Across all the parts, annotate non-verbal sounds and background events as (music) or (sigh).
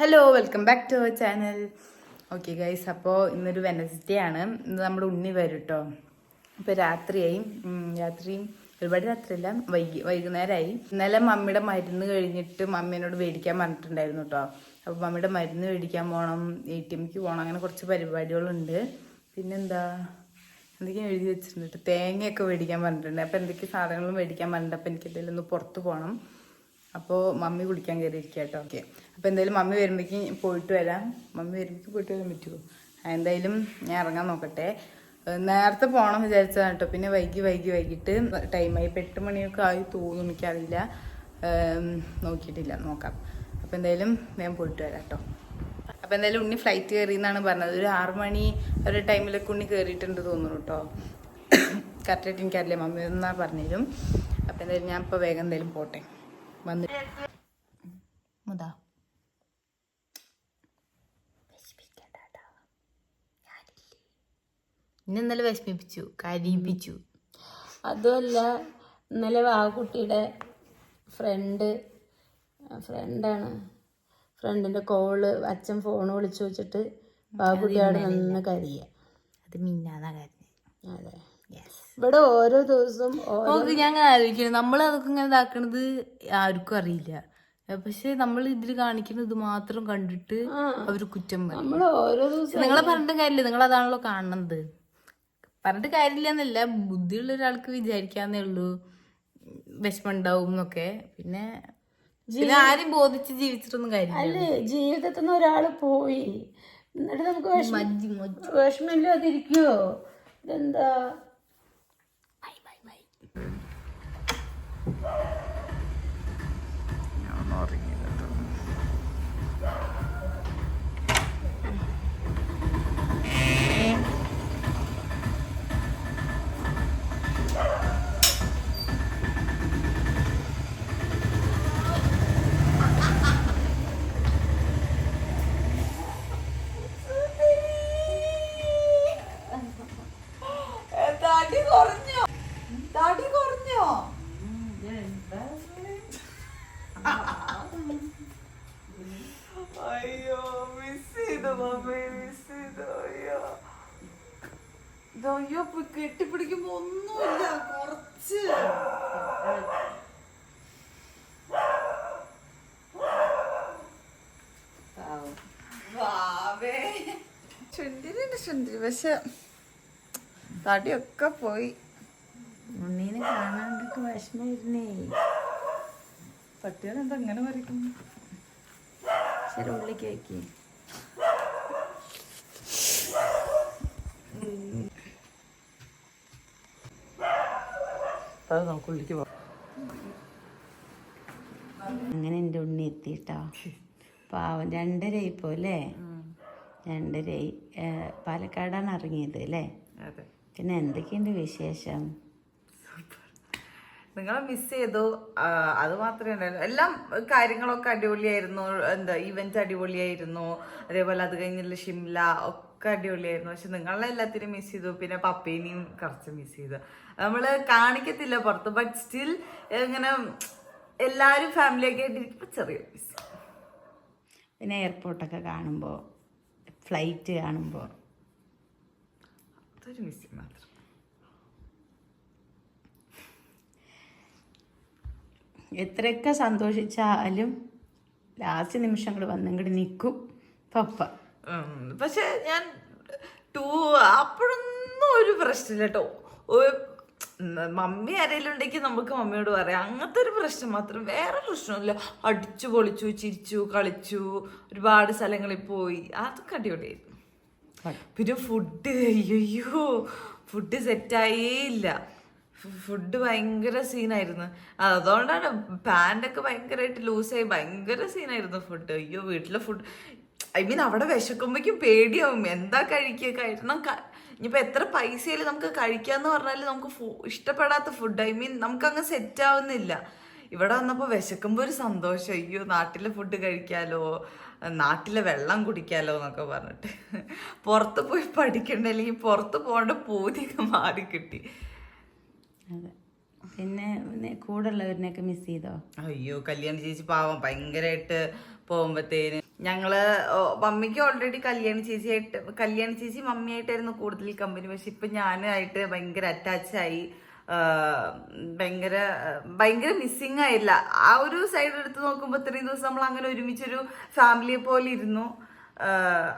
Hello welcome back to our channel okay guys അപ്പോൾ ഇന്നൊരു Wednesday ആണ്. ഇന്ന് നമ്മുടെ ഉണ്ണി വരും കേട്ടോ ഇപ്പോൾ രാത്രിയായി രാത്രിയും ഒരുപാട് രാത്രിയല്ല വൈകി വൈകുന്നേരമായി ഇന്നലെ മമ്മിയുടെ മരുന്ന് കഴിഞ്ഞിട്ട് മമ്മീനോട് മേടിക്കാൻ പറഞ്ഞിട്ടുണ്ടായിരുന്നു കേട്ടോ അപ്പോൾ മമ്മിയുടെ മരുന്ന് മേടിക്കാൻ പോകണം എ ടി എമ്മിക്ക് പോകണം അങ്ങനെ കുറച്ച് പരിപാടികളുണ്ട്. പിന്നെന്താ? എന്തൊക്കെയാണ് എഴുതി വെച്ചിട്ടുണ്ട്? തേങ്ങയൊക്കെ മേടിക്കാൻ പറഞ്ഞിട്ടുണ്ട്. അപ്പോൾ എന്തൊക്കെ സാധനങ്ങളും മേടിക്കാൻ പറഞ്ഞിട്ടുണ്ട്? അപ്പോൾ എനിക്ക് എന്തെങ്കിലും ഒന്ന് പുറത്ത് പോകണം അപ്പോൾ മമ്മി കുളിക്കാൻ കയറിയിരിക്കുക കേട്ടോ ഓക്കെ. അപ്പോൾ എന്തായാലും മമ്മി വരുമ്പോഴേക്കും പോയിട്ട് വരാം. മമ്മി വരുമ്പോഴേക്കും പോയിട്ട് വരാൻ പറ്റുമോ എന്തായാലും ഞാൻ ഇറങ്ങാൻ നോക്കട്ടെ. നേരത്തെ പോകണം വിചാരിച്ചതാണ് കേട്ടോ പിന്നെ വൈകി വൈകി വൈകിട്ട് ടൈമായി ഇപ്പം എട്ട് മണിയൊക്കെ ആയി തോന്നുന്നു എനിക്കറിയില്ല. നോക്കിയിട്ടില്ല. നോക്കാം. അപ്പോൾ എന്തായാലും ഞാൻ പോയിട്ട് വരാം കേട്ടോ അപ്പോൾ എന്തായാലും ഉണ്ണി ഫ്ലൈറ്റ് കയറി എന്നാണ് പറഞ്ഞത്. ഒരു ആറ് മണി ഒരു ടൈമിലൊക്കെ ഉണ്ണി കയറിയിട്ടുണ്ട് തോന്നുന്നു കേട്ടോ കറക്റ്റായിട്ട് എനിക്കറിയില്ല. മമ്മി എന്നാ പറഞ്ഞുതരും അപ്പോൾ എന്തായാലും ഞാൻ ഇപ്പോൾ വേഗം എന്തായാലും പോട്ടെ. വന്ന് മുതാ. ഇന്ന് ഇന്നലെ വിഷമിപ്പിച്ചു കരീപിച്ചു അതുമല്ല ഇന്നലെ വാക്കുട്ടിയുടെ ഫ്രണ്ട് ഫ്രണ്ടാണ് ഫ്രണ്ടിന്റെ കോൾ അച്ഛൻ ഫോൺ വിളിച്ചു വെച്ചിട്ട് ബാബുട്ടിയാണ് നിന്ന് കരിയ. അത് മിന്നാന്നാ കാര്യം അതെ. ഇവിടെ ഓരോ ദിവസവും ഞാൻ അങ്ങനെ ആലോചിക്കണം നമ്മൾ അതൊക്കെ ഇങ്ങനെ ഇതാക്കണത് ആർക്കും അറിയില്ല. പക്ഷെ നമ്മൾ ഇതിൽ കാണിക്കുന്നത് ഇത് മാത്രം കണ്ടിട്ട് അവർ കുറ്റം പറയും. നമ്മൾ ഓരോ ദിവസം നിങ്ങളെ പറഞ്ഞിട്ട് കാര്യമില്ല. നിങ്ങൾ അതാണല്ലോ കാണുന്നത് പറഞ്ഞിട്ട് കാര്യമില്ല എന്നല്ല ബുദ്ധിയുള്ള ഒരാൾക്ക് വിചാരിക്കാന്നേ ഉള്ളൂ. വിഷമം ഉണ്ടാവും എന്നൊക്കെ. പിന്നെ ആരും ബോധിച്ച് ജീവിച്ചിട്ടൊന്നും കാര്യമില്ല. അല്ലേ? ജീവിതത്തിൽ നിന്ന് ഒരാൾ പോയി. എന്നിട്ട് നമുക്ക് വിഷമം മജ്ജി ഇതെന്താ തടി കുറഞ്ഞോ തടി കുറഞ്ഞോ അയ്യോ മിസ് ചെയ്തു മമ്മി മിസ് ചെയ്തു അയ്യോ ഇത് അയ്യോ ഇപ്പൊ കെട്ടിപ്പിടിക്കുമ്പോ ഒന്നുമില്ല കുറച്ച് വാവേ ചുണ്ടിന് പക്ഷെ തടിയൊക്കെ പോയി. ഉണ്ണീനെ കാണാണ്ടൊക്കെ വിഷമായിരുന്നേ പട്ടികൾ എന്താ അങ്ങനെ വരയ്ക്കുന്നു ശരി ഉള്ളിലേക്ക് വയ്ക്കേ. അത് നമുക്ക് ഉള്ളിക്ക് പോകാം അങ്ങനെ എന്റെ ഉണ്ണി എത്തിട്ടോ പാവം രണ്ടര പോലെ അല്ലേ? രണ്ടര പാലക്കാടാണ് ഇറങ്ങിയത് അല്ലേ? അതെ. പിന്നെ എന്തൊക്കെയുണ്ട് വിശേഷം? നിങ്ങളെ മിസ് ചെയ്തു. അത് മാത്രമേ ഉണ്ടായിരുന്നു എല്ലാം കാര്യങ്ങളൊക്കെ അടിപൊളിയായിരുന്നു. എന്താ ഇവന്റ് അടിപൊളിയായിരുന്നു. അതേപോലെ അത് കഴിഞ്ഞുള്ള ഷിംല ഒക്കെ അടിപൊളിയായിരുന്നു. പക്ഷെ നിങ്ങളെ എല്ലാത്തിനും മിസ് ചെയ്തു. പിന്നെ പപ്പേനെയും കുറച്ച് മിസ് ചെയ്തു. നമ്മൾ കാണിക്കത്തില്ല പുറത്ത്. ബട്ട് സ്റ്റിൽ ഇങ്ങനെ എല്ലാരും ഫാമിലിയൊക്കെ ആയിട്ട് ചെറിയ മിസ് പിന്നെ എയർപോർട്ടൊക്കെ കാണുമ്പോൾ ഫ്ലൈറ്റ് കാണുമ്പോൾ അതൊരു മാത്രം. എത്രയൊക്കെ സന്തോഷിച്ചാലും ലാസ്റ്റ് നിമിഷങ്ങൾ വന്നിങ്ങോട്ട് നിൽക്കും പപ്പ. പക്ഷെ ഞാൻ ടൂ അപ്പോഴൊന്നും ഒരു പ്രശ്നമില്ല കേട്ടോ. മമ്മി ആരെങ്കിലും ഉണ്ടെങ്കിൽ നമുക്ക് മമ്മിയോട് പറയാം. അങ്ങനത്തെ ഒരു പ്രശ്നം മാത്രം വേറെ പ്രശ്നമില്ല അടിച്ചു പൊളിച്ചു ചിരിച്ചു കളിച്ചു ഒരുപാട് സ്ഥലങ്ങളിൽ പോയി. അതൊക്കെ അടിപൊളിയായിരുന്നു. പിന്നെ ഫുഡ് അയ്യോ ഫുഡ് സെറ്റായേ ഇല്ല. ഫുഡ് ഭയങ്കര സീനായിരുന്നു അതുകൊണ്ടാണ് പാന്റൊക്കെ ഭയങ്കരമായിട്ട് ലൂസായി ഭയങ്കര സീനായിരുന്നു ഫുഡ് അയ്യോ വീട്ടിലെ ഫുഡ് ഐ മീൻ അവിടെ വിശക്കുമ്പോഴേക്കും പേടിയാവും. എന്താ കഴിക്കുക? കാരണം ഇനിയിപ്പോൾ എത്ര പൈസയിൽ നമുക്ക് കഴിക്കാന്ന് പറഞ്ഞാൽ നമുക്ക് ഫു- ഇഷ്ടപ്പെടാത്ത ഫുഡ് ഐ മീൻ നമുക്കങ്ങ് സെറ്റ് ആവുന്നില്ല. ഇവിടെ വന്നപ്പോൾ വിശക്കുമ്പോൾ ഒരു സന്തോഷം. അയ്യോ നാട്ടിലെ ഫുഡ് കഴിക്കാലോ നാട്ടിലെ വെള്ളം കുടിക്കാലോ എന്നൊക്കെ പറഞ്ഞിട്ട്. പുറത്ത് പോയി പഠിക്കണ്ട അല്ലെങ്കിൽ പുറത്ത് പോകേണ്ട പൂതിയൊക്കെ മാറി കിട്ടി അതെ. പിന്നെ കൂടെ ഉള്ളവരിനെയൊക്കെ മിസ് ചെയ്തോ? അയ്യോ കല്യാണ ചേച്ചി പാവം. ഭയങ്കരമായിട്ട് പോകുമ്പോഴത്തേന് ഞങ്ങൾ മമ്മിക്ക് ഓൾറെഡി കല്യാണി ചേച്ചിയായിട്ട് കല്യാണി ചേച്ചി മമ്മിയായിട്ടായിരുന്നു കൂടുതൽ കമ്പനി പക്ഷെ ഇപ്പൊ ഞാനായിട്ട് ഭയങ്കര അറ്റാച്ചായി ഭയങ്കര ഭയങ്കര മിസ്സിങ് ആയില്ല. ആ ഒരു സൈഡ് എടുത്ത് നോക്കുമ്പോൾ ഇത്രയും ദിവസം നമ്മൾ അങ്ങനെ ഒരുമിച്ചൊരു ഫാമിലിയെ പോലെ ഇരുന്നു.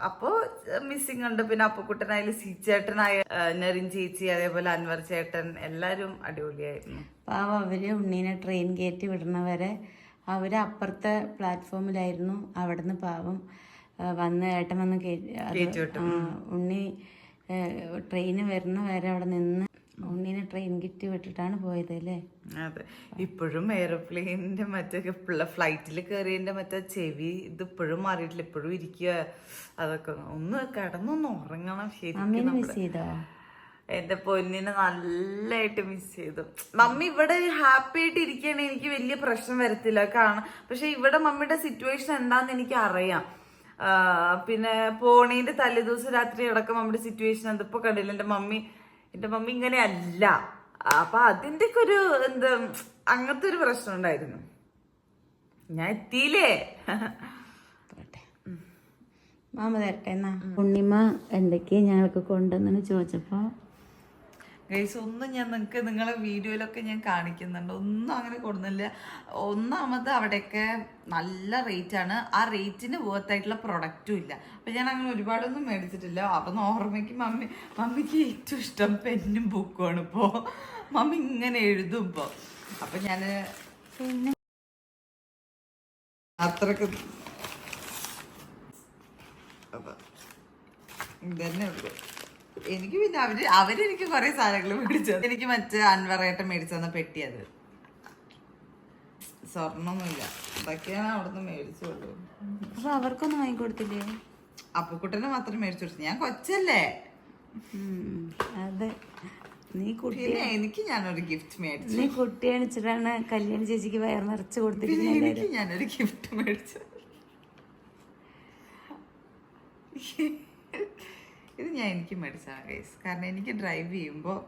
അപ്പോൾ അപ്പോ മിസ്സിങ് ഉണ്ട്. പിന്നെ അപ്പക്കുട്ടനായാലും സി ചേട്ടനായ നെറിൻ ചേച്ചി അതേപോലെ അൻവർ ചേട്ടൻ എല്ലാവരും അടിപൊളിയായിരുന്നു. പാവം അവർ ഉണ്ണീനെ ട്രെയിൻ കയറ്റി വിടണവരെ അവർ അപ്പുറത്തെ പ്ലാറ്റ്ഫോമിലായിരുന്നു അവിടുന്ന് പാവം വന്ന് ഏട്ടൻ വന്ന് ഉണ്ണി ട്രെയിന് വരുന്ന വരെ അവിടെ നിന്ന് ഉണ്ണീനെ ട്രെയിൻ കിറ്റ് വിട്ടിട്ടാണ് പോയത് അല്ലേ? അതെ. ഇപ്പോഴും എയർപ്ലെയിനിന്റെ മറ്റേ ഫ്ലൈറ്റിൽ കയറിയതിന്റെ മറ്റേ ചെവി ഇത് ഇപ്പോഴും മാറിയിട്ടില്ല. ഇപ്പോഴും ഇരിക്കുക അതൊക്കെ ഒന്ന് കിടന്നൊന്ന് ഉറങ്ങണം. ശരി മിസ് ചെയ്തോ? എന്റെ പൊന്നിനെ നല്ലതായിട്ട് മിസ് ചെയ്തു. മമ്മി ഇവിടെ ഹാപ്പി ആയിട്ട് ഇരിക്കുകയാണെങ്കിൽ എനിക്ക് വലിയ പ്രശ്നം വരത്തില്ല. കാരണം പക്ഷെ ഇവിടെ മമ്മിയുടെ സിറ്റുവേഷൻ എന്താന്ന് എനിക്ക് അറിയാം. പിന്നെ പോണീന്റെ തലേദിവസം രാത്രി അടക്കം മമ്മിയുടെ സിറ്റുവേഷൻ അതിപ്പോ കണ്ടില്ല എന്റെ മമ്മി എന്റെ മമ്മി ഇങ്ങനെ അല്ല അപ്പൊ അതിന്റെ ഒക്കെ ഒരു എന്താ അങ്ങനത്തെ ഒരു പ്രശ്നം ഉണ്ടായിരുന്നു. ഞാൻ എത്തിയില്ലേ? മാമ തരട്ടെ എന്നാ. ഉണ്ണിമ എന്തൊക്കെയാ ഞങ്ങൾക്ക് കൊണ്ടുവന്നു ചോദിച്ചപ്പോ ഗൈസ് ഒന്നും ഞാൻ നിങ്ങൾക്ക് നിങ്ങളെ വീഡിയോയിലൊക്കെ ഞാൻ കാണിക്കുന്നുണ്ട്. ഒന്നും അങ്ങനെ കൊടുന്നില്ല ഒന്നാമത് അവിടെയൊക്കെ നല്ല റേറ്റ് ആണ്. ആ റേറ്റിന് വേർത്ത് ആയിട്ടുള്ള പ്രൊഡക്റ്റും ഇല്ല. അപ്പം ഞാൻ അങ്ങനെ ഒരുപാടൊന്നും മേടിച്ചിട്ടില്ല. അപ്പം ഓർമ്മയ്ക്ക് മമ്മി മമ്മിക്ക് ഏറ്റവും ഇഷ്ടം പെന്നും ബുക്കുമാണ് ഇപ്പോൾ മമ്മി ഇങ്ങനെ എഴുതും ഇപ്പോൾ അപ്പം ഞാൻ പിന്നെ അത്രയ്ക്ക് അപ്പം ഇതന്നെ ഉള്ളു. എനിക്ക് പിന്നെ അവർ അവരെനിക്ക് കുറെ സാധനങ്ങൾ മേടിച്ചു എനിക്ക് മറ്റേ അൻവറേട്ട മേടിച്ചു തന്ന പെട്ടി അത്. സ്വർണമൊന്നുമില്ല. അതൊക്കെയാണ് അവിടുന്ന് മേടിച്ചുള്ളൂ. അപ്പൊ അവർക്കൊന്നും വാങ്ങിക്കൊടുത്തില്ലേ? അപ്പുക്കുട്ടനെ മാത്രം മേടിച്ചു കൊടുത്തു. ഞാൻ കൊച്ചല്ലേ. അതെ. നീ കുട്ടി പിന്നെ എനിക്ക് ഞാനൊരു ഗിഫ്റ്റ് മേടിച്ചു. നീ കുട്ടി അണിച്ചിട്ടാണ് കല്യാണ ചേച്ചിക്ക് വയർ നിറച്ച് എനിക്ക് ഞാനൊരു ഗിഫ്റ്റ് മേടിച്ചു. ഇത് ഞാൻ എനിക്ക് മേടിച്ചാണ് ഗൈസ് കാരണം എനിക്ക് ഡ്രൈവ് ചെയ്യുമ്പോൾ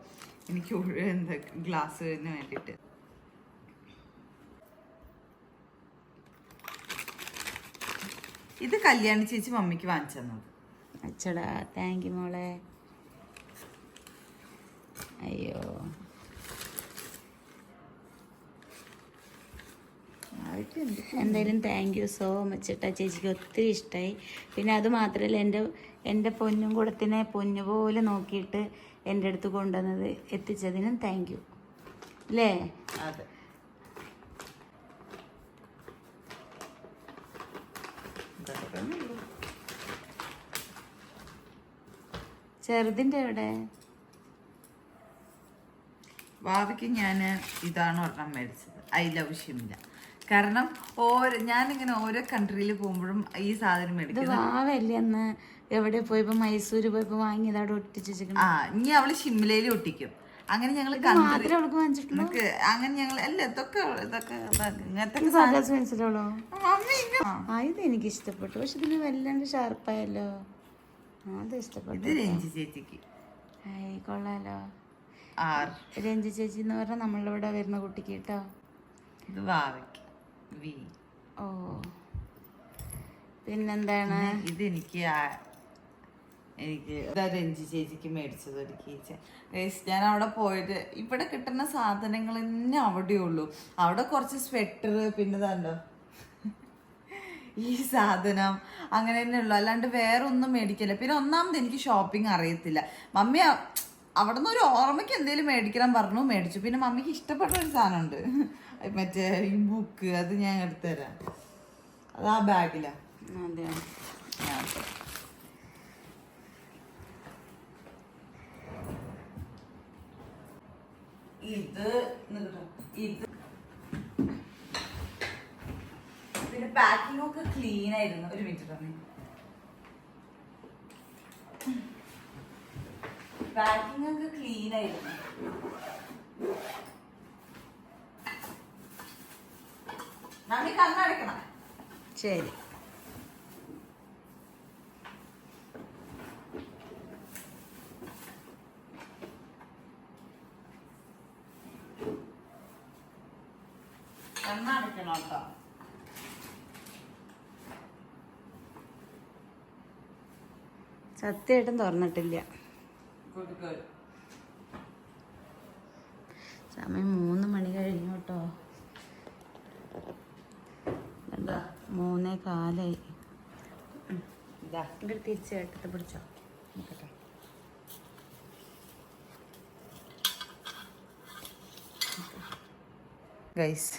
എനിക്ക് എന്താ ഗ്ലാസ്സിന് വേണ്ടിയിട്ട് ഇത് കല്യാണി ചേച്ചി മമ്മിക്ക് വാങ്ങിച്ചു തന്നത്. അച്ചടാ താങ്ക് യു മോളെ. അയ്യോ. എന്തായാലും താങ്ക് യു സോ മച്ച് കേട്ടോ ചേച്ചിക്ക് ഒത്തിരി ഇഷ്ടമായി പിന്നെ അത് മാത്രമല്ല എന്റെ എന്റെ പൊന്നും കൂടത്തിനെ പൊന്നു പോലെ നോക്കിയിട്ട് എന്റെ അടുത്ത് കൊണ്ടുവന്നത് എത്തിച്ചതിനും താങ്ക് യു അല്ലേ ചെറുതിന്റെ എവിടെ? ഭാവിക്ക് ഞാൻ ഇതാണ് ഒരെണ്ണം മേടിച്ചത്. I love Shimla. കാരണം ഓരോ ഞാനിങ്ങനെ ഓരോ കൺട്രിയിൽ പോകുമ്പോഴും ഈ സാധനം ഇത് മേടിക്കുന്നത്. വാവല്ലേ അന്ന്? എവിടെ പോയപ്പോ മൈസൂര് പോയപ്പോ വാങ്ങിയത് അവിടെ ഒട്ടിച്ച് വെച്ചിരിക്കണം ആ ഇനി അവൾ ഷിംലയിൽ ഒട്ടിക്കും. അങ്ങനെ ഞങ്ങൾ കൺട്രി മാത്രമേ അവൾക്ക് വാങ്ങിച്ചിട്ടുള്ളൂ? നമുക്ക് അങ്ങനെ ഞങ്ങൾ അല്ല ഇതൊക്കെ ഇതൊക്കെ ഇങ്ങനത്തെ മമ്മി ഇങ്ങ- ആ, ഇത് എനിക്ക് ഇഷ്ടപ്പെട്ടു. പക്ഷെ ഇതിന് വല്ലാണ്ട് ഷാർപ്പായല്ലോ. ആ, അത് ഇഷ്ടപ്പെട്ടു ഇത് രഞ്ജി ചേച്ചിക്ക്. കൊള്ളാലോ. ആർ. രഞ്ജി ചേച്ചി എന്ന് പറഞ്ഞാൽ നമ്മളിവിടെ വരുന്ന കുട്ടിക്ക് കേട്ടോ. ഇത് ഭാവിക്ക് വി. ഓ. പിന്നെന്താണ്? ഇത് എനിക്ക് രഞ്ജി ചേച്ചിക്ക് മേടിച്ചത് ഒരു കീച്ച. ഞാൻ അവിടെ പോയിട്ട് ഇവിടെ കിട്ടുന്ന സാധനങ്ങൾ തന്നെ അവിടെ ഉള്ളൂ. അവിടെ കുറച്ച് സ്വെറ്റർ പിന്നെ ഇതാണ്ടോ ഈ സാധനം അങ്ങനെ തന്നെ ഉള്ളു. അല്ലാണ്ട് വേറെ ഒന്നും മേടിക്കില്ല. പിന്നെ ഒന്നാമത് എനിക്ക് ഷോപ്പിംഗ് അറിയത്തില്ല. മമ്മി അ- നിന്ന് ഒരു ഓർമ്മയ്ക്ക് എന്തെങ്കിലും മേടിക്കണം പറഞ്ഞു മേടിച്ചു. പിന്നെ മമ്മിക്ക് ഇഷ്ടപ്പെട്ട ഒരു സാധനമുണ്ട്. (laughs) മറ്റേ ഈ ബുക്ക് അത് ഞാൻ എടുത്തുതരാം അത് ആ ബാഗിലാ. അതെ ഇത്. ഇത് പിന്നെ പാക്കിംഗ് ഒക്കെ ക്ലീൻ ആയിരുന്നു. ഒരു മിനിറ്റ് തന്നെ പാക്കിംഗ് ഒക്കെ ക്ലീൻ ആയിരുന്നു. നമ്മി കണ്ണടക്കണം ശരി. കണ്ണടക്കണം കേട്ടോ. സത്യമായിട്ടും തുറന്നിട്ടില്ല. സമയം മൂന്ന് മണി കഴിഞ്ഞു കേട്ടോ. കണ്ടോ? മൂന്നേ കാലായി. ഇതാ ഇങ്ങോട്ട് തിരിച്ച് കേട്ടിട്ട് പിടിച്ചോ. നോക്കട്ടെ. ഗൈസ്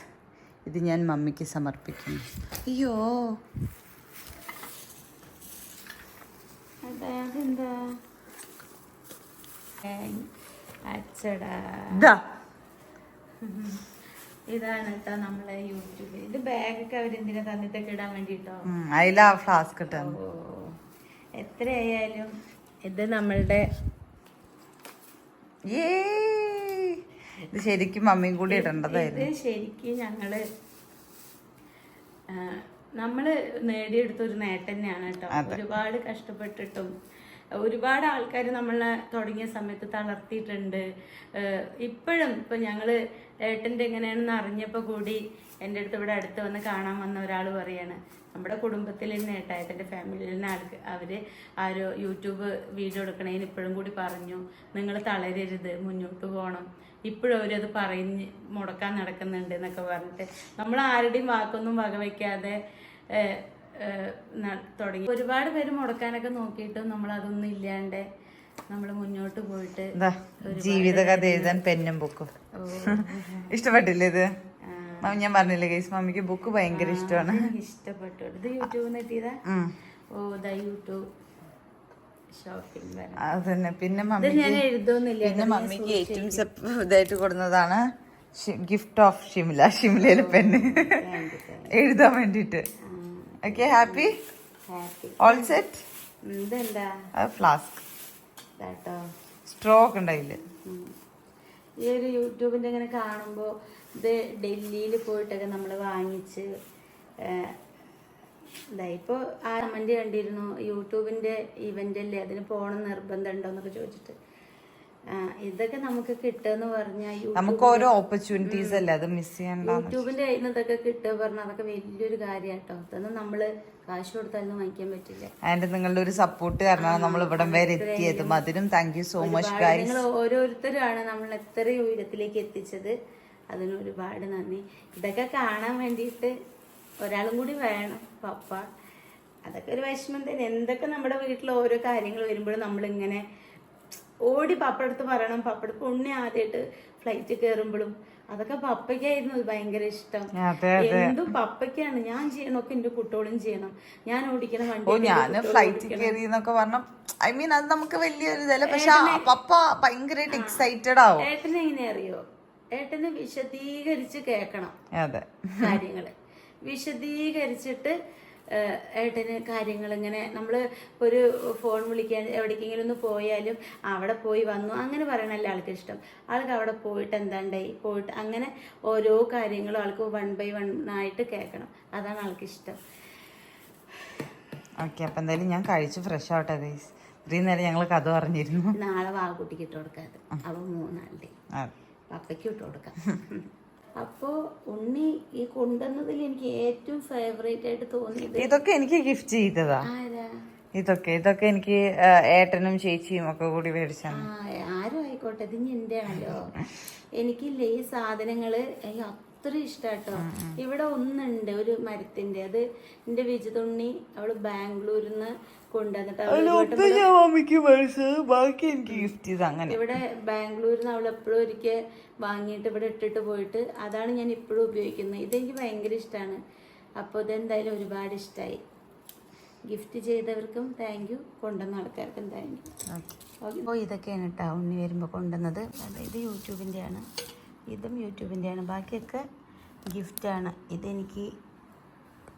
ഇത് ഞാൻ മമ്മിക്ക് സമർപ്പിക്കുന്നു. അയ്യോ. എന്താ അതെന്താ? അച്ചടാ. ഇതാ ഇതാണ് കേട്ടോ നമ്മളെ യൂട്യൂബ്. ഇത് ബാഗൊക്കെ അവരെന്തിനാ തന്നിട്ടൊക്കെ ഇടാൻ വേണ്ടിട്ടോ? ഫ്ലാസ്ക് എത്രയായാലും ഇത് നമ്മളുടെ ഇത് ശരിക്കും മമ്മിയും കൂടി ഇത് ഇടേണ്ടതായിരുന്നു. ശരിക്കും ഞങ്ങൾ നമ്മൾ നേടിയെടുത്ത ഒരു നേട്ടം തന്നെയാണ് കേട്ടോ ഒരുപാട് കഷ്ടപ്പെട്ടിട്ടും ഒരുപാട് ആൾക്കാർ നമ്മളെ തുടങ്ങിയ സമയത്ത് തളർത്തിയിട്ടുണ്ട്. ഇപ്പോഴും ഇപ്പം ഞങ്ങൾ ഏട്ടന്റെ എങ്ങനെയാണെന്ന് അറിഞ്ഞപ്പോൾ കൂടി എന്റെ അടുത്ത് ഇവിടെ അടുത്ത് വന്ന് കാണാൻ വന്ന ഒരാൾ പറയാണ്. നമ്മുടെ കുടുംബത്തിൽ നിന്ന് ഏട്ടാ ഏട്ടന്റെ ഫാമിലിയിൽ നിന്ന് ആൾക്ക് അവർ ആരോ യൂട്യൂബ് വീഡിയോ എടുക്കണേന് ഇപ്പോഴും കൂടി പറഞ്ഞു നിങ്ങൾ തളരരുത് മുന്നോട്ട് പോകണം ഇപ്പോഴും അവരത് പറഞ്ഞ് മുടക്കാൻ നടക്കുന്നുണ്ട് എന്നൊക്കെ പറഞ്ഞിട്ട്. നമ്മൾ ആരുടെയും വാക്കൊന്നും വകവയ്ക്കാതെ തുടങ്ങി. ഒരുപാട് പേര് മുടക്കാനൊക്കെ നോക്കിയിട്ടും നമ്മൾ അതൊന്നും ഇല്ലാണ്ട് നമ്മൾ മുന്നോട്ട് പോയിട്ട് ജീവിതകഥ എഴുതാൻ പെന്നും ബുക്കും. ഇഷ്ടപ്പെട്ടില്ലേ ഇത്? ഞാൻ പറഞ്ഞില്ലേ ഗൈസ് മമ്മിക്ക് ബുക്ക് ഭയങ്കര ഇഷ്ടമാണ്. ഇഷ്ടപ്പെട്ടു. ഇത് യൂട്യൂബിൽ നിന്ന് കിട്ടിയതാ ഓ ദ യൂട്യൂബ് അതന്നെ. പിന്നെ പിന്നെ മമ്മിക്ക് ഏറ്റവും ഇതായിട്ട് കൊടുക്കുന്നതാണ് ഗിഫ്റ്റ് ഓഫ് ഷിംല ഷിംലയിലെ പെണ്ണ്. എഴുതാൻ വേണ്ടിട്ട് ഓക്കെ ഹാപ്പി ഓൾ സെറ്റ് അത് ഫ്ലാസ്ക് സ്ട്രോ ഒക്കെ ഉണ്ടായില്ല. ഈ ഒരു യൂട്യൂബിന്റെ ഇങ്ങനെ കാണുമ്പോ ഇത് ഡൽഹിയിൽ പോയിട്ടൊക്കെ നമ്മൾ വാങ്ങിച്ച് ഏഹ്, ഇപ്പോൾ ഇപ്പൊ ആ കമന്റ് കണ്ടിരുന്നു യൂട്യൂബിന്റെ ഇവന്റ് അല്ലേ അതിന് പോകണം നിർബന്ധം ഉണ്ടോ എന്നൊക്കെ ചോദിച്ചിട്ട്. ഇതൊക്കെ നമുക്ക് കിട്ടുമെന്ന് പറഞ്ഞാൽ നമുക്ക് ഓരോ ഓപ്പർച്യൂണിറ്റീസ് അല്ലേ? അത് മിസ് ചെയ്യണ്ട യൂട്യൂബിന്റെ കയ്യിൽ നിന്ന് ഇതൊക്കെ കിട്ടുക പറഞ്ഞാൽ അതൊക്കെ വലിയൊരു കാര്യമായിട്ടോ അതൊന്നും നമ്മൾ കാശ് കൊടുത്താലൊന്നും വാങ്ങിക്കാൻ പറ്റില്ല. അതിന്റെ നിങ്ങളുടെ ഒരു സപ്പോർട്ട് കാരണമാണ് നമ്മൾ ഇവിടം വരെ എത്തിയതും. അതിനും താങ്ക് യു സോ മച്ച് നിങ്ങൾ ഓരോരുത്തരാണ് നമ്മൾ എത്ര ഉയരത്തിലേക്ക് എത്തിച്ചത്. അതിന് ഒരുപാട് നന്ദി. ഇതൊക്കെ കാണാൻ വേണ്ടിയിട്ട് ഒരാളും കൂടി വേണം പപ്പ. അതൊക്കെ ഒരു വിഷമം തന്നെ. എന്തൊക്കെ നമ്മുടെ വീട്ടിൽ ഓരോ കാര്യങ്ങൾ വരുമ്പോഴും നമ്മളിങ്ങനെ ഓടി പപ്പടത്ത് പറയണം. പപ്പടത്ത് ഉണ്ണി ആദ്യമായിട്ട് ഫ്ലൈറ്റ് കയറുമ്പോഴും അതൊക്കെ പപ്പയ്ക്കായിരുന്നു ഭയങ്കര ഇഷ്ടം. എന്തും പപ്പയ്ക്കാണ്. ഞാൻ ചെയ്യണമൊക്കെ എന്റെ കുട്ടികളും ചെയ്യണം. ഞാൻ ഓടിക്കണ വണ്ടി ഞാൻ ഫ്ലൈറ്റ് കയറി എന്നൊക്കെ പറഞ്ഞ ഐ മീൻ അത് നമുക്ക് വലിയൊരു ഇതല്ല പക്ഷെ ആ പപ്പ ഭയങ്കരമായിട്ട് എക്സൈറ്റഡ് ആവും. ഏട്ടനെ എങ്ങനെ അറിയോ? ഏട്ടന് വിശദീകരിച്ച് കേക്കണം കാര്യങ്ങൾ. വിശദീകരിച്ചിട്ട് ഏട്ടന് കാര്യങ്ങൾ ഇങ്ങനെ നമ്മൾ ഒരു ഫോൺ വിളിക്കാൻ എവിടേക്കെങ്കിലും ഒന്ന് പോയാലും അവിടെ പോയി വന്നു. അങ്ങനെ പറയണല്ല ആൾക്ക് ഇഷ്ടം. ആൾക്ക് അവിടെ പോയിട്ട് എന്താണ്ടായി പോയിട്ട് അങ്ങനെ ഓരോ കാര്യങ്ങളും ആൾക്ക് വൺ ബൈ വൺ ആയിട്ട് കേൾക്കണം. അതാണ് ആൾക്ക് ഇഷ്ടം. ഓക്കെ അപ്പം എന്തായാലും ഞാൻ കഴിച്ച് ഫ്രഷ് ആവട്ടെ ഗൈസ് ഇത്രയും നേരം ഞങ്ങൾ കഥ പറഞ്ഞിരുന്നു. നാളെ വാകുട്ടിക്ക് ഇട്ട് കൊടുക്കാതെ. അപ്പം മൂന്നാളുടെ. പപ്പയ്ക്ക് ഇട്ട് കൊടുക്കാം. (laughs) അപ്പോ ഉണ്ണി ഈ കൊണ്ടുവന്നതിൽ എനിക്ക് ഏറ്റവും ഫേവറേറ്റ് ആയിട്ട് തോന്നിയത് ഇതൊക്കെ എനിക്ക് ഗിഫ്റ്റ് ചെയ്തതാ. ഇതൊക്കെ ഇതൊക്കെ എനിക്ക് ഏട്ടനും ചേച്ചിയും ഒക്കെ കൂടി മേടിച്ചാണ് ആരും ആയിക്കോട്ടെ ഇത് എന്റെ ആണല്ലോ എനിക്കില്ലേ ഈ സാധനങ്ങൾ അത്ര ഇഷ്ടാട്ടോ. ഇവിടെ ഒന്നുണ്ട് ഒരു മരത്തിന്റെ അത് എന്റെ വിജുതുണ്ണി അവൾ ബാംഗ്ലൂരിൽ നിന്ന് കൊണ്ടുവന്നിട്ട് ഇവിടെ ബാംഗ്ലൂരിൽ നിന്ന് അവൾ എപ്പോഴും ഒരിക്കൽ വാങ്ങിയിട്ട് ഇവിടെ ഇട്ടിട്ട് പോയിട്ട് അതാണ് ഞാൻ ഇപ്പോഴും ഉപയോഗിക്കുന്നത്. ഇതെനിക്ക് ഭയങ്കര ഇഷ്ടമാണ് അപ്പോൾ ഇതെന്തായാലും ഒരുപാട് ഇഷ്ടമായി ഗിഫ്റ്റ് ചെയ്തവർക്കും താങ്ക് യു കൊണ്ടുവന്ന ആൾക്കാർക്കും താങ്ക് യു അപ്പോൾ ഇതൊക്കെയാണ് കേട്ടോ ഉണ്ണി വരുമ്പോൾ കൊണ്ടുവന്നത്. ഇത് യൂട്യൂബിന്റെയാണ് ഇതും യൂട്യൂബിന്റെയാണ്. ബാക്കിയൊക്കെ ഗിഫ്റ്റാണ്. ഇതെനിക്ക്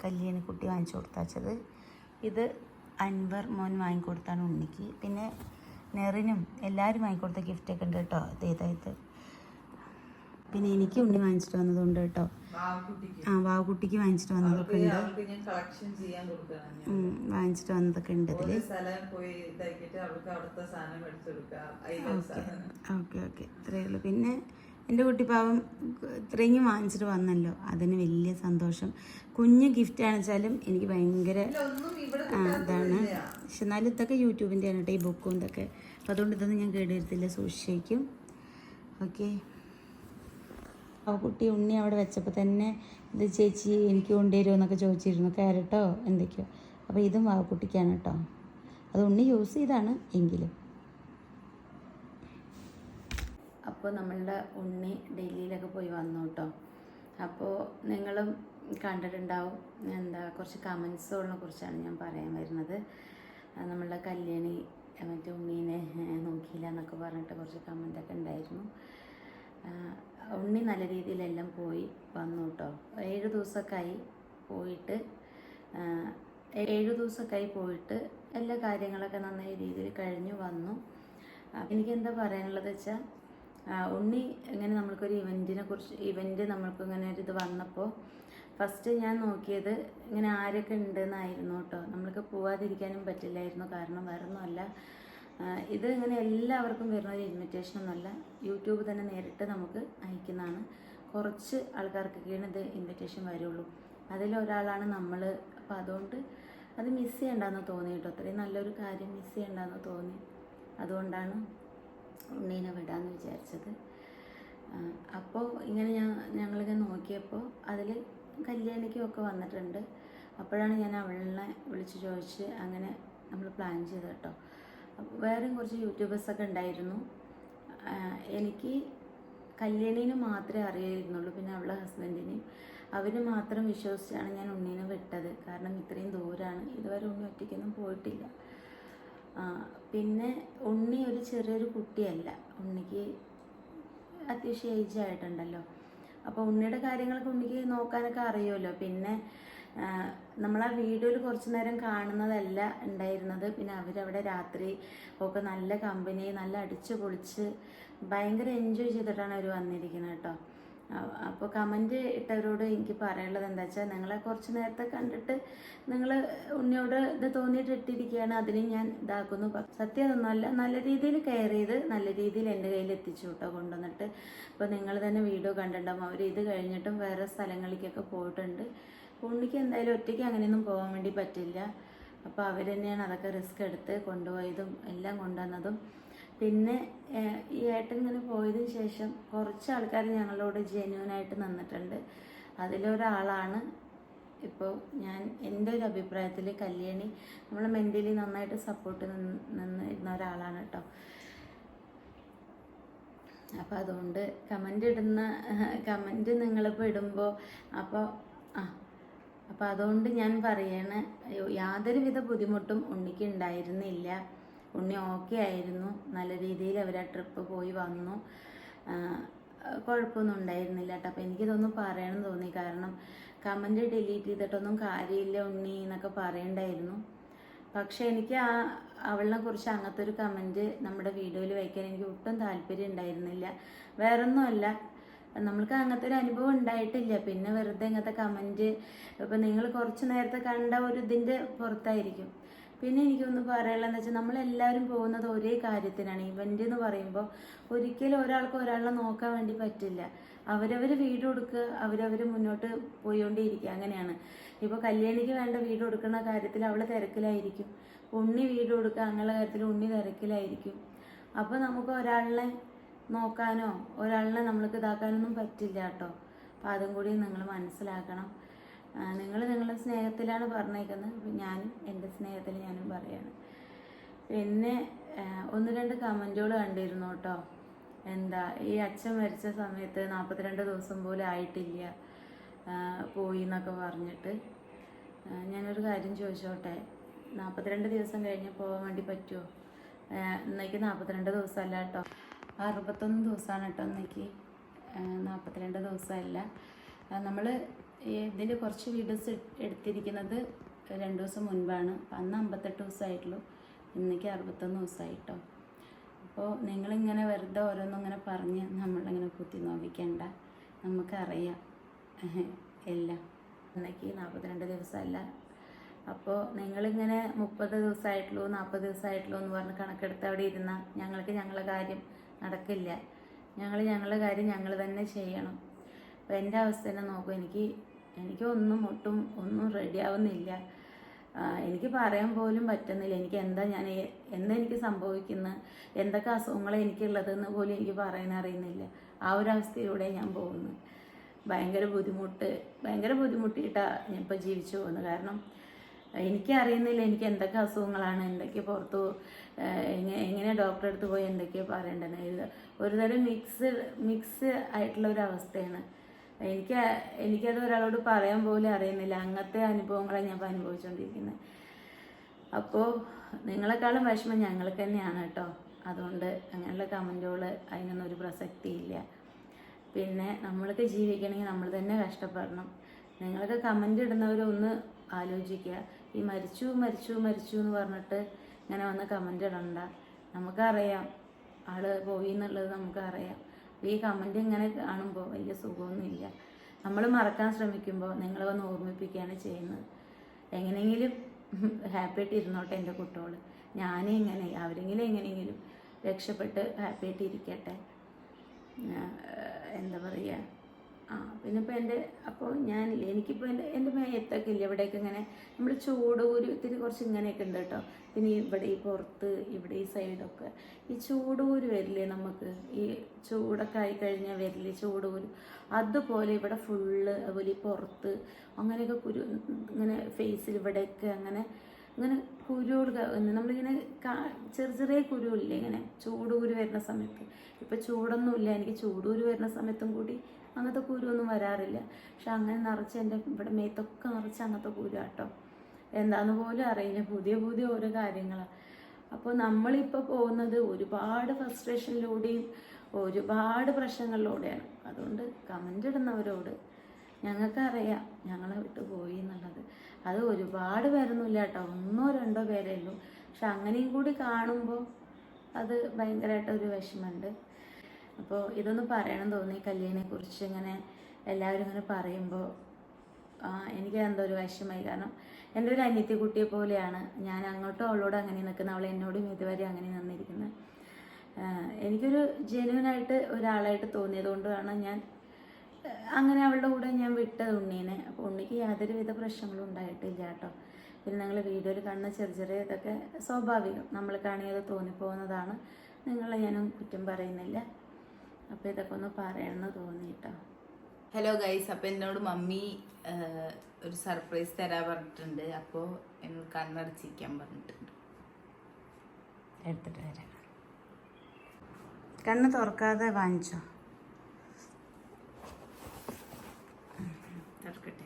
കല്യാണി കുട്ടി വാങ്ങിച്ചു കൊടുത്തത് ഇത് അൻവർ മോൻ വാങ്ങിക്കൊടുത്താണ് ഉണ്ണിക്ക്. പിന്നെ നെറിനും എല്ലാവരും വാങ്ങിക്കൊടുത്ത ഗിഫ്റ്റൊക്കെ ഉണ്ട് കേട്ടോ. ഇത് ഇതായത്. പിന്നെ എനിക്ക് ഉണ്ണി വാങ്ങിച്ചിട്ട് വന്നതുണ്ട് കേട്ടോ. ആ വാവുകുട്ടിക്ക് വാങ്ങിച്ചിട്ട് വന്നതൊക്കെ ഉണ്ട്. വാങ്ങിച്ചിട്ട് വന്നതൊക്കെ ഉണ്ട് കൊടുക്കുക ഓക്കെ ഓക്കെ. ഇത്രയേ ഉള്ളൂ. പിന്നെ എന്റെ കുട്ടിപ്പാവം ഇത്രയും വാങ്ങിച്ചിട്ട് വന്നല്ലോ. അതിന് വലിയ സന്തോഷം. കുഞ്ഞ് ഗിഫ്റ്റ് ആണെച്ചാലും എനിക്ക് ഭയങ്കര ഇതാണ് പക്ഷെ എന്നാലും ഇതൊക്കെ യൂട്യൂബിന്റെയാണ് കേട്ടോ ഈ ബുക്കും ഇതൊക്കെ. അപ്പം അതുകൊണ്ട് ഇതൊന്നും ഞാൻ കേടുവരുത്തില്ല സൂക്ഷിക്കും ഓക്കെ. ആ കുട്ടി ഉണ്ണി അവിടെ വെച്ചപ്പോൾ തന്നെ ഇത് ചേച്ചി എനിക്ക് കൊണ്ടുവരുമോ എന്നൊക്കെ ചോദിച്ചിരുന്നു. ക്യാരറ്റോ എന്തൊക്കെയോ. അപ്പോൾ ഇതും ആ കുട്ടിക്കാണ് കേട്ടോ. അത് ഉണ്ണി യൂസ് ചെയ്താണ് എങ്കിലും. അപ്പോൾ നമ്മളുടെ ഉണ്ണി ഡൽഹിയിലൊക്കെ പോയി വന്നു കേട്ടോ അപ്പോൾ നിങ്ങളും കണ്ടിട്ടുണ്ടാവും എന്താ കുറച്ച് കമൻസുകളെ കുറിച്ചാണ് ഞാൻ പറയാൻ വരുന്നത്. നമ്മളുടെ കല്യാണി മറ്റേ ഉണ്ണീനെ നോക്കിയില്ല എന്നൊക്കെ പറഞ്ഞിട്ട് കുറച്ച് കമന്റൊക്കെ ഉണ്ടായിരുന്നു. ഉണ്ണി നല്ല രീതിയിലെല്ലാം പോയി വന്നു കേട്ടോ ഏഴ് ദിവസമൊക്കെയായി പോയിട്ട് ഏഴ് ദിവസമൊക്കെയായി പോയിട്ട് എല്ലാ കാര്യങ്ങളൊക്കെ നന്നായി രീതിയിൽ കഴിഞ്ഞു വന്നു. എനിക്ക് എനിക്കെന്താ പറയാനുള്ളത് വെച്ചാൽ ഉണ്ണി ഇങ്ങനെ നമ്മൾക്കൊരു ഇവന്റിനെ കുറിച്ച് ഇവന്റ് നമ്മൾക്ക് ഇങ്ങനെ ഒരു ഇത് വന്നപ്പോൾ ഫസ്റ്റ് ഞാൻ നോക്കിയത് ഇങ്ങനെ ആരൊക്കെ ഉണ്ടെന്നായിരുന്നു കേട്ടോ നമ്മൾക്ക് പോവാതിരിക്കാനും പറ്റില്ലായിരുന്നു കാരണം വേറെ ഒന്നുമല്ല ഇത് ഇങ്ങനെ എല്ലാവർക്കും വരുന്ന ഒരു ഇൻവിറ്റേഷൻ ഒന്നുമല്ല. യൂട്യൂബ് തന്നെ നേരിട്ട് നമുക്ക് അയക്കുന്നതാണ്. കുറച്ച് ആൾക്കാർക്കൊക്കെയാണ് ഇത് ഇൻവിറ്റേഷൻ വരുള്ളൂ. അതിലൊരാളാണ് നമ്മൾ അപ്പോൾ അതുകൊണ്ട് അത് മിസ് ചെയ്യണ്ടെന്ന് തോന്നി കേട്ടോ അത്രയും നല്ലൊരു കാര്യം മിസ് ചെയ്യണ്ടെന്ന് തോന്നി. അതുകൊണ്ടാണ് ഉണ്ണീനെ വിടാമെന്ന് വിചാരിച്ചത്. അപ്പോൾ ഇങ്ങനെ ഞാൻ ഞങ്ങളിങ്ങനെ നോക്കിയപ്പോൾ അതിൽ കല്യാണിക്കും ഒക്കെ വന്നിട്ടുണ്ട്. അപ്പോഴാണ് ഞാൻ അവളെ വിളിച്ച് ചോദിച്ച് അങ്ങനെ നമ്മൾ പ്ലാൻ ചെയ്തത് കേട്ടോ. വേറെയും കുറച്ച് യൂട്യൂബേഴ്സൊക്കെ ഉണ്ടായിരുന്നു. എനിക്ക് കല്യാണീന് മാത്രമേ അറിയായിരുന്നുള്ളൂ പിന്നെ അവളുടെ ഹസ്ബൻഡിനെയും അവർ മാത്രം വിശ്വസിച്ചാണ് ഞാൻ ഉണ്ണീനെ വിട്ടത്. കാരണം ഇത്രയും ദൂരമാണ് ഇതുവരെ ഉണ്ണി ഒറ്റയ്ക്കൊന്നും പോയിട്ടില്ല. പിന്നെ ഉണ്ണി ഒരു ചെറിയൊരു കുട്ടിയല്ല. ഉണ്ണിക്ക് അത്യാവശ്യം ഏജ് ആയിട്ടുണ്ടല്ലോ. അപ്പോൾ ഉണ്ണിയുടെ കാര്യങ്ങളൊക്കെ ഉണ്ണിക്ക് നോക്കാനൊക്കെ അറിയുമല്ലോ. പിന്നെ നമ്മൾ ആ വീഡിയോയിൽ കുറച്ചു നേരം കാണുന്നതല്ല ഉണ്ടായിരുന്നത്. പിന്നെ അവരവിടെ രാത്രി ഒക്കെ നല്ല കമ്പനി നല്ല അടിച്ച് പൊളിച്ച് ഭയങ്കര എൻജോയ് ചെയ്തിട്ടാണ് അവർ വന്നിരിക്കുന്നത് കേട്ടോ. അപ്പോൾ കമന്റ് ഇട്ടവരോട് എനിക്ക് പറയാനുള്ളത് എന്താ വെച്ചാൽ നിങ്ങളെ കുറച്ച് നേരത്തെ കണ്ടിട്ട് നിങ്ങൾ ഉണ്ണിയോട് ഇത് തോന്നിയിട്ട് ഇട്ടിരിക്കുകയാണ് അതിന് ഞാൻ ഇതാക്കുന്നു. സത്യം അതൊന്നുമല്ല നല്ല രീതിയിൽ കെയർ ചെയ്ത് നല്ല രീതിയിൽ എന്റെ കയ്യിൽ എത്തിച്ചു കേട്ടോ കൊണ്ടുവന്നിട്ട്. ഇപ്പോൾ നിങ്ങൾ തന്നെ വീഡിയോ കണ്ടിട്ടുണ്ടാവും. അവർ ഇത് കഴിഞ്ഞിട്ടും വേറെ സ്ഥലങ്ങളിലേക്കൊക്കെ പോയിട്ടുണ്ട്. ഉണ്ണിക്ക് എന്തായാലും ഒറ്റയ്ക്ക് അങ്ങനെയൊന്നും പോകാൻ വേണ്ടി പറ്റില്ല. അപ്പോൾ അവർ തന്നെയാണ് അതൊക്കെ റിസ്ക് എടുത്ത് കൊണ്ടുപോയതും എല്ലാം കൊണ്ടുവന്നതും. പിന്നെ ഈ ഏട്ടൻ ഇങ്ങനെ പോയതിന് ശേഷം കുറച്ച് ആൾക്കാർ ഞങ്ങളോട് ജെന്യൂനായിട്ട് നിന്നിട്ടുണ്ട്. അതിലൊരാളാണ് ഇപ്പോൾ ഞാൻ എന്റെ ഒരു അഭിപ്രായത്തിൽ കല്യാണി. നമ്മൾ മെന്റലി നന്നായിട്ട് സപ്പോർട്ട് നിന്ന് നിന്നിരുന്ന ഒരാളാണ് കേട്ടോ. അപ്പോൾ അതുകൊണ്ട് കമന്റ് ഇടുന്ന കമന്റ് നിങ്ങളിപ്പോൾ ഇടുമ്പോൾ അപ്പോൾ ആ അപ്പോൾ അതുകൊണ്ട് ഞാൻ പറയണേ യാതൊരുവിധ ബുദ്ധിമുട്ടും ഉണ്ണിക്ക് ഉണ്ടായിരുന്നില്ല. ഉണ്ണി ഓക്കെ ആയിരുന്നു. നല്ല രീതിയിൽ അവർ ആ ട്രിപ്പ് പോയി വന്നു. കുഴപ്പമൊന്നും ഉണ്ടായിരുന്നില്ല കേട്ടോ. അപ്പോൾ എനിക്കിതൊന്നും പറയണം തോന്നി. കാരണം കമന്റ് ഡിലീറ്റ് ചെയ്തിട്ടൊന്നും കാര്യമില്ല ഉണ്ണി എന്നൊക്കെ പറയണ്ടായിരുന്നു. പക്ഷെ എനിക്ക് ആ അവളിനെ കുറിച്ച് അങ്ങനത്തെ ഒരു കമന്റ് നമ്മുടെ വീഡിയോയിൽ വയ്ക്കാൻ എനിക്ക് ഒട്ടും താല്പര്യം ഉണ്ടായിരുന്നില്ല. വേറൊന്നുമല്ല. നമ്മൾക്ക് അങ്ങനത്തെ ഒരു അനുഭവം ഉണ്ടായിട്ടില്ല. പിന്നെ വെറുതെ ഇങ്ങനത്തെ കമന്റ് ഇപ്പം നിങ്ങൾ കുറച്ച് നേരത്തെ കണ്ട ഒരു ഇതിന്റെ പുറത്തായിരിക്കും. പിന്നെ എനിക്കൊന്ന് പറയാനുള്ളതെന്ന് വെച്ചാൽ നമ്മളെല്ലാവരും പോകുന്നത് ഒരേ കാര്യത്തിനാണ്. ഇവന്റ് എന്ന് പറയുമ്പോൾ ഒരിക്കലും ഒരാൾക്ക് ഒരാളെ നോക്കാൻ വേണ്ടി പറ്റില്ല. അവരവർ വീട് കൊടുക്കുക അവരവർ മുന്നോട്ട് പോയിക്കൊണ്ടേയിരിക്കുക അങ്ങനെയാണ്. ഇപ്പോൾ കല്യാണിക്ക് വേണ്ട വീട് കൊടുക്കുന്ന കാര്യത്തിൽ അവൾ തിരക്കിലായിരിക്കും. ഉണ്ണി വീട് കൊടുക്കുക അങ്ങനെയുള്ള കാര്യത്തിൽ ഉണ്ണി തിരക്കിലായിരിക്കും. അപ്പോൾ നമുക്ക് ഒരാളിനെ നോക്കാനോ ഒരാളിനെ നമ്മൾക്ക് ഇതാക്കാനൊന്നും പറ്റില്ല കേട്ടോ. അപ്പം അതും കൂടി നിങ്ങൾ മനസ്സിലാക്കണം. നിങ്ങൾ നിങ്ങളുടെ സ്നേഹത്തിലാണ് പറഞ്ഞേക്കുന്നത്. ഞാനും എന്റെ സ്നേഹത്തിൽ ഞാനും പറയാണ്. പിന്നെ ഒന്ന് രണ്ട് കമന്റുകൾ കണ്ടിരുന്നു കേട്ടോ. എന്താ ഈ അച്ഛൻ മരിച്ച സമയത്ത് നാൽപ്പത്തിരണ്ട് ദിവസം പോലും ആയിട്ടില്ല പോയി എന്നൊക്കെ പറഞ്ഞിട്ട്. ഞാനൊരു കാര്യം ചോദിച്ചോട്ടെ? നാൽപ്പത്തിരണ്ട് ദിവസം കഴിഞ്ഞ് പോകാൻ വേണ്ടി പറ്റുമോ ഇന്നേക്ക് നാൽപ്പത്തിരണ്ട് ദിവസമല്ല കേട്ടോ. അറുപത്തൊന്ന് ദിവസമാണ് കേട്ടോ ഇന്നേക്ക്. നാൽപ്പത്തിരണ്ട് ദിവസമല്ല. നമ്മൾ ഇതിന്റെ കുറച്ച് വീഡിയോസ് എടുത്തിരിക്കുന്നത് രണ്ട് ദിവസം മുൻപാണ്. അന്ന് അമ്പത്തെട്ട് ദിവസമായിട്ടുള്ളൂ. ഇന്നേക്ക് അറുപത്തൊന്ന് ദിവസമായിട്ടോ. അപ്പോൾ നിങ്ങളിങ്ങനെ വെറുതെ ഓരോന്നും ഇങ്ങനെ പറഞ്ഞ് നമ്മളിങ്ങനെ കുത്തി നോവിക്കണ്ട നമുക്കറിയാം. (laughs) എല്ലാം. ഇന്നേക്ക് നാൽപ്പത്തിരണ്ട് ദിവസമല്ല. അപ്പോൾ നിങ്ങളിങ്ങനെ മുപ്പത് ദിവസമായിട്ടുള്ളൂ നാൽപ്പത് ദിവസമായിട്ടുള്ളൂ എന്ന് പറഞ്ഞ് കണക്കെടുത്ത് അവിടെ ഇരുന്നാൽ ഞങ്ങൾക്ക് ഞങ്ങളുടെ കാര്യം നടക്കില്ല. ഞങ്ങൾ ഞങ്ങളുടെ കാര്യം ഞങ്ങൾ തന്നെ ചെയ്യണം. അപ്പോൾ എന്റെ അവസ്ഥ തന്നെ നോക്കും. എനിക്ക് എനിക്ക് ഒന്നും ഒട്ടും ഒന്നും റെഡിയാവുന്നില്ല എനിക്ക് പറയാൻ പോലും പറ്റുന്നില്ല. എനിക്ക് എന്താ ഞാൻ ഏ- എന്താ എനിക്ക് സംഭവിക്കുന്ന? എന്തൊക്കെ അസുഖങ്ങളാണ് എനിക്കുള്ളതെന്ന് പോലും എനിക്ക് പറയാൻ അറിയുന്നില്ല. ആ ഒരു അവസ്ഥയിലൂടെ ഞാൻ പോകുന്നു. ഭയങ്കര ബുദ്ധിമുട്ട് ഭയങ്കര ബുദ്ധിമുട്ടിയിട്ടാണ് ഞാൻ ഇപ്പോൾ ജീവിച്ചു പോകുന്നത് കാരണം എനിക്ക് അറിയുന്നില്ല എനിക്ക് എന്തൊക്കെ അസുഖങ്ങളാണ് എന്തൊക്കെ പുറത്തു എങ്ങനെ ഡോക്ടറെ അടുത്ത് പോയി എന്തൊക്കെയാണ് പറയേണ്ടത്. ഒരുതരം മിക്സ് മിക്സ് ആയിട്ടുള്ള ഒരു അവസ്ഥയാണ്. എനിക്ക് എനിക്കത് ഒരാളോട് പറയാൻ പോലും അറിയുന്നില്ല. അങ്ങനത്തെ അനുഭവങ്ങളാണ് ഞാൻ ഇപ്പോൾ അനുഭവിച്ചുകൊണ്ടിരിക്കുന്നത് അപ്പോൾ നിങ്ങളെക്കാളും വിഷമം ഞങ്ങൾക്ക് തന്നെയാണ് കേട്ടോ. അതുകൊണ്ട് അങ്ങനെയുള്ള കമന്റുകൾ അതിനൊന്നും ഒരു പ്രസക്തിയില്ല. പിന്നെ നമ്മൾക്ക് ജീവിക്കണമെങ്കിൽ നമ്മൾ തന്നെ കഷ്ടപ്പെടണം. നിങ്ങളൊക്കെ കമന്റ് ഇടുന്നവരൊന്ന് ആലോചിക്കുക. ഈ മരിച്ചു മരിച്ചു മരിച്ചു എന്ന് പറഞ്ഞിട്ട് ഇങ്ങനെ വന്ന് കമന്റ് ഇടണ്ട. നമുക്കറിയാം. ആൾ പോയി എന്നുള്ളത് നമുക്കറിയാം. ഈ കമന്റ് ഇങ്ങനെ കാണുമ്പോൾ വലിയ സുഖമൊന്നുമില്ല. നമ്മൾ മറക്കാൻ ശ്രമിക്കുമ്പോൾ നിങ്ങൾ വന്ന് ഓർമ്മിപ്പിക്കുകയാണ് ചെയ്യുന്നത്. എങ്ങനെയെങ്കിലും ഹാപ്പി ആയിട്ട് ഇരുന്നോട്ടെ എന്റെ കുട്ടികൾ ഞാനും ഇങ്ങനെ അവരെങ്കിലും എങ്ങനെയെങ്കിലും രക്ഷപ്പെട്ട് ഹാപ്പി ആയിട്ട് ഇരിക്കട്ടെ എന്താ പറയുക ആ പിന്നെ ഇപ്പോൾ എന്റെ അപ്പോൾ ഞാൻ എനിക്കിപ്പോൾ എന്റെ എന്റെ മേത്തൊക്കെ ഇല്ല ഇവിടെയൊക്കെ ഇങ്ങനെ നമ്മൾ ചൂട് ഒരു കുറച്ച് ഇങ്ങനെയൊക്കെ ഉണ്ട് കേട്ടോ പിന്നെ ഇവിടെ ഈ പുറത്ത് ഇവിടെ ഈ സൈഡൊക്കെ ഈ ചൂടൂര് വരില്ലേ നമുക്ക് ഈ ചൂടൊക്കെ ആയി കഴിഞ്ഞാൽ വരില്ലേ ചൂടൂര് അതുപോലെ ഇവിടെ ഫുള്ള് അതുപോലെ ഈ പുറത്ത് അങ്ങനെയൊക്കെ കുരു ഇങ്ങനെ ഫേസിൽ ഇവിടെയൊക്കെ അങ്ങനെ ഇങ്ങനെ കുരുകൾ നമ്മളിങ്ങനെ ചെറിയ ചെറിയ കുരുവില്ലേ ഇങ്ങനെ ചൂടൂര് വരുന്ന സമയത്ത്. ഇപ്പം ചൂടൊന്നുമില്ല എനിക്ക് ചൂടൂര് വരുന്ന സമയത്തും കൂടി അങ്ങനത്തെ കുരുവൊന്നും വരാറില്ല. പക്ഷെ അങ്ങനെ നിറച്ച് എന്റെ ഇവിടെ മേത്തൊക്കെ നിറച്ച് അങ്ങനത്തെ കുരു കേട്ടോ എന്താന്ന് പോലും അറിയില്ല. പുതിയ പുതിയ ഓരോ കാര്യങ്ങളാണ് അപ്പോൾ നമ്മളിപ്പോൾ പോകുന്നത് ഒരുപാട് ഫ്രസ്ട്രേഷനിലൂടെയും ഒരുപാട് പ്രശ്നങ്ങളിലൂടെയാണ്. അതുകൊണ്ട് കമന്റ് ഇടുന്നവരോട് ഞങ്ങൾക്കറിയാം ഞങ്ങളെ വിട്ട് പോയി എന്നുള്ളത്. അത് ഒരുപാട് പേരൊന്നുമില്ല കേട്ടോ. ഒന്നോ രണ്ടോ പേരേ ഉള്ളൂ. പക്ഷെ അങ്ങനെയും കൂടി കാണുമ്പോൾ അത് ഭയങ്കരമായിട്ട് ഒരു വിഷമമുണ്ട്. അപ്പോൾ ഇതൊന്ന് പറയണം തോന്നി കല്യാണിനെ കുറിച്ച്. ഇങ്ങനെ എല്ലാവരും ഇങ്ങനെ പറയുമ്പോൾ എനിക്ക് എന്തോ ഒരു വിഷമമായി. കാരണം എന്റെ ഒരു അനിയത്തി കുട്ടിയെ പോലെയാണ്. ഞാൻ അങ്ങോട്ടും അവളോട് അങ്ങനെ നിൽക്കുന്ന അവൾ എന്നോടും ഇതുവരെ അങ്ങനെ നിന്നിരിക്കുന്നത്. എനിക്കൊരു ജെന്യൂനായിട്ട് ഒരാളായിട്ട് തോന്നിയത് കൊണ്ടാണ് ഞാൻ അങ്ങനെ അവളുടെ കൂടെ ഞാൻ വിട്ടത് ഉണ്ണീനെ. അപ്പോൾ ഉണ്ണിക്ക് യാതൊരുവിധ പ്രശ്നങ്ങളും ഉണ്ടായിട്ടില്ല കേട്ടോ. പിന്നെ നിങ്ങൾ വീഡിയോയിൽ കാണുന്ന ചെറിയ ചെറിയ ഇതൊക്കെ സ്വാഭാവികം. നമ്മൾ കാണിയത് തോന്നിപ്പോകുന്നതാണ്. നിങ്ങളെ ഞാനും കുറ്റം പറയുന്നില്ല. അപ്പോൾ ഇതൊക്കെ ഒന്ന് പറയണമെന്ന് തോന്നി കേട്ടോ ഹലോ ഗൈസ് അപ്പൊ എന്നോട് മമ്മി ഒരു സർപ്രൈസ് തരാൻ പറഞ്ഞിട്ടുണ്ട്. അപ്പോൾ എന്നോട് കണ്ണടച്ചിരിക്കാൻ പറഞ്ഞിട്ടുണ്ട്. എടുത്തിട്ട് വരാം. കണ്ണ് തുറക്കാതെ വാങ്ങിച്ചോ? തുറക്കട്ടെ.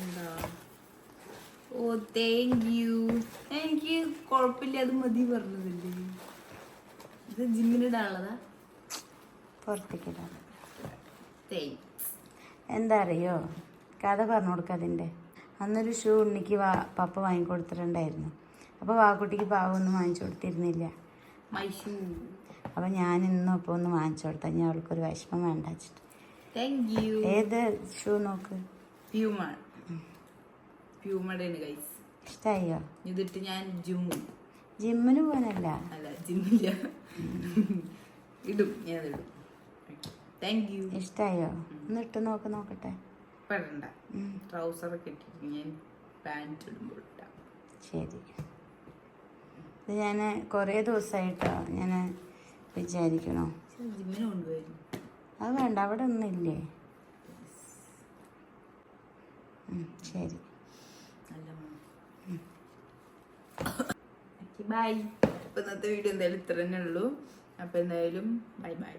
എന്താ ഓ താങ്ക് യു എനിക്ക് കുഴപ്പമില്ല അത് മതി പറഞ്ഞതല്ലേ? ഇത് ജിമ്മിനിടാനുള്ളതാ പുറത്തേക്കിടാ എന്താ അറിയോ? കഥ പറഞ്ഞു കൊടുക്ക അതിന്റെ. അന്നൊരു ഷൂ ഉണ്ണിക്ക് വാ പപ്പ വാങ്ങിക്കൊടുത്തിട്ടുണ്ടായിരുന്നു. അപ്പോൾ വാക്കുട്ടിക്ക് പാവൊന്നും വാങ്ങിച്ചു കൊടുത്തിരുന്നില്ല. അപ്പം ഞാൻ ഇന്നും ഇപ്പോൾ ഒന്ന് വാങ്ങിച്ചു കൊടുത്താൽ ഞാൻ അവൾക്കൊരു വിഷമം വേണ്ട വെച്ചിട്ട്. ഏത് ഷൂ നോക്ക്? പ്യൂമ പ്യൂമയുടെ ഗൈസ് ഇഷ്ടായോ? ഇതിട്ട് ഞാൻ ജിമ്മു ജിമ്മിന് പോകാനല്ല അല്ല ജിമ്മില്ല ഇടും ഞാൻ ഇടും. താങ്ക് യു ഇഷ്ടായോ? ഒന്ന് ഇട്ട് നോക്ക് നോക്കട്ടെ. പെടണ്ട. ട്രൗസറൊക്കെ ഇട്ടിട്ട് ഞാൻ പാന്റ് ഇടുമ്പോൾ ശരി. ഇത് ഞാൻ കുറേ ദിവസമായിട്ടോ ഞാൻ വിചാരിക്കണോ. ജിമ്മിന് കൊണ്ടുപോയിരുന്നു അത് വേണ്ട അവിടെ ഒന്നുമില്ലേ? ഇല്ലേ ശരി നല്ല ബൈ അപ്പൊ ഇന്നത്തെ വീഡിയോ എന്തായാലും ഇത്ര തന്നെ ഉള്ളൂ. അപ്പൊ എന്തായാലും ബൈ ബൈ